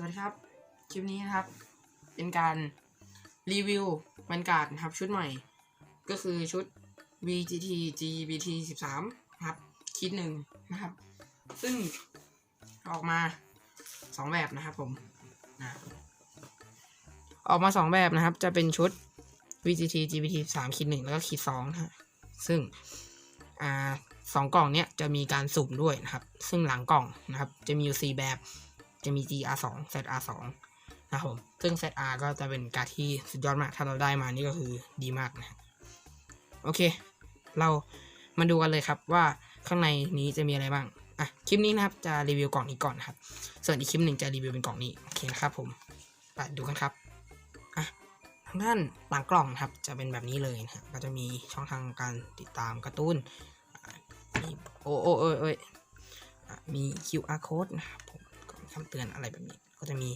สวัสดีครับ คลิปนี้นะครับ เป็นการรีวิวบรรยากาศครับชุดใหม่ ก็คือชุด VGT GBT 13ครับ คิดหนึ่งนะครับ ซึ่งออกมาสองแบบนะครับผมนะออกมาสองแบบนะครับ จะเป็นชุด VGT GBT 3คิดหนึ่งแล้วก็คิดสองนะซึ่งอ่าสองกล่องเนี้ยจะมีการสุ่มด้วยนะครับ ซึ่งหลังกล่องนะครับ จะมีอยู่สี่แบบ จะมี GR 2 ZR 2นะครับผม ซึ่ง ZR ก็จะเป็นการที่สุดยอดมาก ถ้าเราได้มานี่ก็คือดีมากนะ โอเค เรามาดูกันเลยครับว่าข้างในนี้จะมีอะไรบ้าง อะ คลิปนี้นะครับจะรีวิวกล่องนี้ก่อนนะครับ ส่วนอีกคลิปหนึ่งจะรีวิวเป็นกล่องนี้ โอเคนะครับผม ไปดูกันครับ อะ ทางด้านหลังกล่องครับ จะเป็นแบบนี้เลยนะครับก็จะมีช่องทางการติดตามการ์ตูนอะมีโอ้โอ้เอ้ยเอ้ยอะมี QR code นะครับผม คำเตือนอะไรแบบนี้ ก็จะมี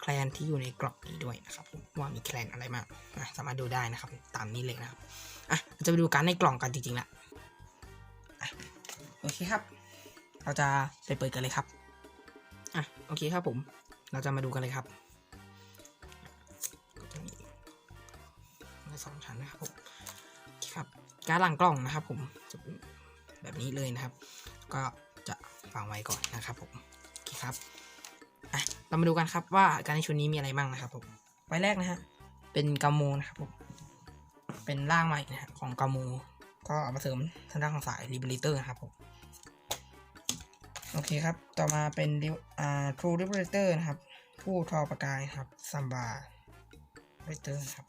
แคลนที่อยู่ในกล่องนี้ด้วยนะครับผมว่ามีแคลนอะไรมาสามารถดูได้นะครับ ตามนี้เลยนะครับอะเราจะไปดูการในกล่องกันจริงๆละโอเคครับ เราจะไปเปิดกันเลยครับอะโอเคครับผม เราจะมาดูกันเลยครับก็จะมีสองชั้นนะครับผมคครับการหลังกล่องนะครับ ผมจะเป็นแบบนี้เลยนะครับ ก็จะวางไว้ก่อนนะครับผมโอเคครับ เรามาดูกันครับว่าการในชุดนี้มีอะไรบ้างนะครับผมใบแรกนะฮะเป็นกาโมนะครับผมเป็นร่างใหม่นะฮะของกาโมก็เอามาเสริมทางด้านของสายรีเบลิเตอร์นะครับผมโอเคครับ ต่อมาเป็น Liv- อ่า True Liberator นะครับผู้ทอประกายนะครับซัมบา Liberator นะครับ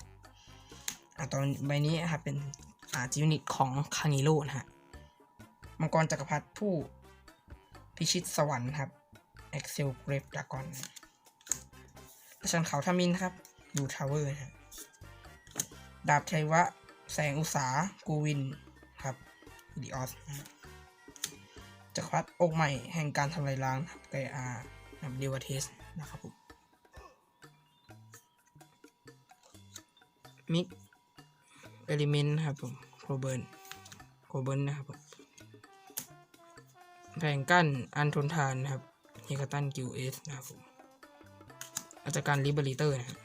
อ่าตอนใบนี้นะครับเป็นอ่าจิวนิตของคางิโร่นะฮะมังกรจักรพรรดิผู้พิชิตสวรรค์ครับ Excel Grave Dragon ประชันเขาทามินครับดูทาวเวอร์นะดาบชัยวะ แสงอุตสากูวินครับดีออสจักรพรรดิอกใหม่แห่งการทำลายล้างครับไกอานับเดวเทสนะครับผมมิกเอลิเมนต์ครับผมโคเบิร์นโคเบิร์นนะครับผมแผงกั้นอันทนทานนะครับ เฮกาตันกิวเอสนะครับผมอาจารย์การลิเบอริเตอร์นะครับ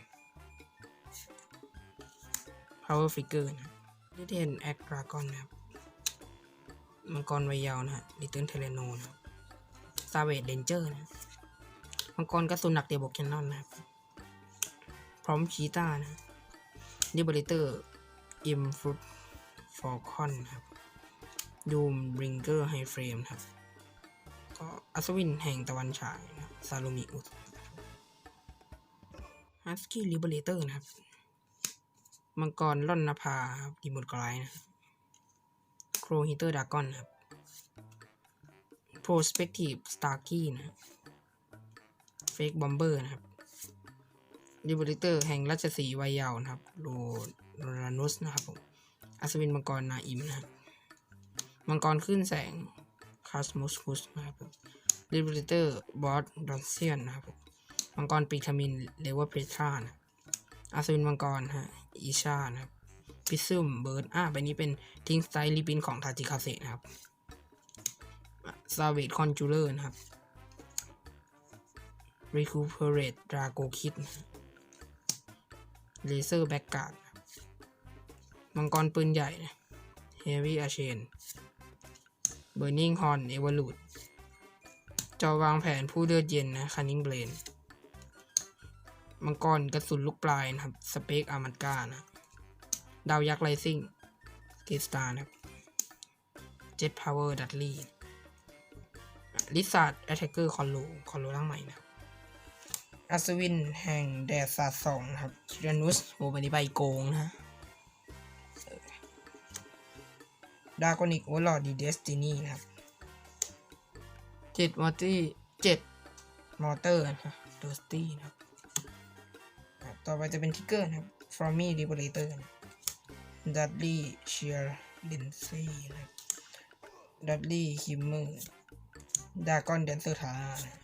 power figure นะลิเทนแอคดรากอนนะครับ มังกรวัยเยาว์นะฮะลิเติ้ลเทเลโนนะครับซาเวดเดนเจอร์นะมังกรกระสุนหนักเดียบกแคนนอนนะครับ พร้อมชีตานะดิเบอริเตอร์อิมฟรุตฟอร์คอนนะครับ ดูมบริงเกอร์ไฮเฟรมครับ ก็อัศวินแห่งตะวันฉายนะซาลูมิอุสฮัสกี้ลิเบเลเตอร์นะครับ มังกรล่อนนภาครับดีมดกรายนะโครฮิเตอร์ดากอนครับ Prospective Starkey นะครับเฟกบอมเบอร์นะครับดิบริเตอร์แห่งราชสีวัยเยาว์นะครับโรโรานุสนะครับผมอัศวินมังกรนาอิมนะครับมังกรขึ้นแสง คาสม s สฟุสนะครับผมดิบริเตอร์บอสดอนเซียนนะครับผมมังกรปีกทมินเลเวอร์เพทรานะอาสวินมังกรฮะอีชานะครับพิซซึมเบิร์ดอะใบนี้เป็นทิงสไตล์ลิปินของทาจิคาเซนะครับซาเวดคอนจูเลอร์นะครับ Recuperate Drago Kid เลเซอร์แบ็กการ์ดมังกรปืนใหญ่นะ Heavy a c h a i n Burning Horn Evolute จอวางแผนผู้เลือดเย็นนะ Cunning Blade มังกรกระสุนลูกปลายนะครับ สเปกอามันกานะ ดาวยักษ์ไรซิ่งเกสตาร์นะครับเจ็ตพาวเวอร์ดัตลี่ลิซาร์ดแอตแทกเกอร์คอนโลคอนโลร่างใหม่นะอัศวินแห่งแดดสาดสองครับคิรานุสโหไปนี้ใบโกงนะ ดากอนิกโอลอดดีเดสตินีนะครับเจ็ดมอตตี้เจ็ดมอเตอร์นะครับเดอร์สตี้นะครับอะต่อไปจะเป็นทิกเกอร์นะครับ f r o m m y Liberator นะ Dudley Shear Lindsay นะครับ Dudley Himmer Dragon Dancer Tara นะ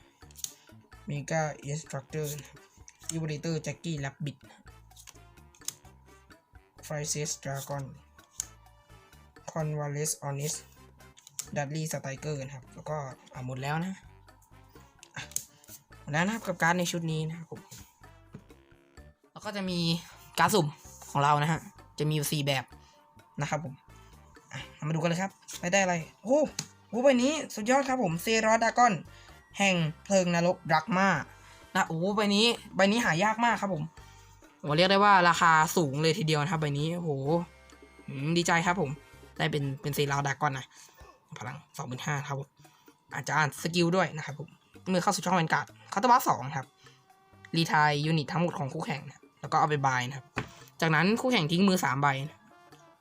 Mega Instructor นะครับ Liberator Jackie Rabbit นะ Princess Dragon Convalesce Honest Dudley Striker นะครับ แล้วก็อ่าหมดแล้วนะอะหมดแล้วนะครับกับการในชุดนี้นะครับผมแล้วก็จะมีการสุ่มของเรานะฮะ จะมีอยู่สี่แบบนะครับผมเรามาดูกันเลยครับไปได้อะไร โอ้โหใบนี้สุดยอดครับผมเซรอดากอน แห่งเพลิงนรกดรักมานะโอ้ใบนี้ใบนี้หายากมากครับผมโอ้เรียกได้ว่าราคาสูงเลยทีเดียวนะครับใบนี้โอ้โหดีใจครับผม ได้เป็นเป็นเซรอดากอนนะพลังสองหมื่นห้าครับผมอาจจะอ่านสกิลด้วยนะครับผมเมื่อเข้าสู่ช่องแวนการ์ดคาตาบัสสองครับรีทายยูนิตทั้งหมดของคู่แข่งนะแล้วก็เอาไปบายนะครับ จากนั้นคู่แข่งทิ้งมือสามใบนะ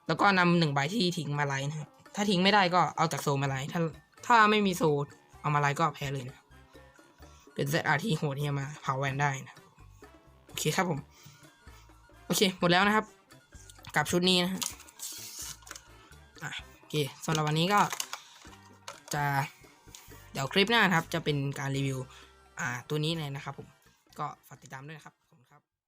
แล้วก็นำหนึ่งใบที่ทิ้งมาไลนะครับถ้าทิ้งไม่ได้ก็เอาจากโซมาไลถ้าถ้าไม่มีโซเอามาไลก็แพ้เลยนะเป็น ZR ที่โหดที่มาเผาแวนได้นะโอเคครับผม โอเค หมดแล้วนะครับ กับชุดนี้นะ เคสำหรับวันนี้ก็จะเดี๋ยวคลิปหน้านะครับ จะเป็นการรีวิวอ่าตัวนี้เลยนะครับผมก็ฝากติดตามด้วยนะครับ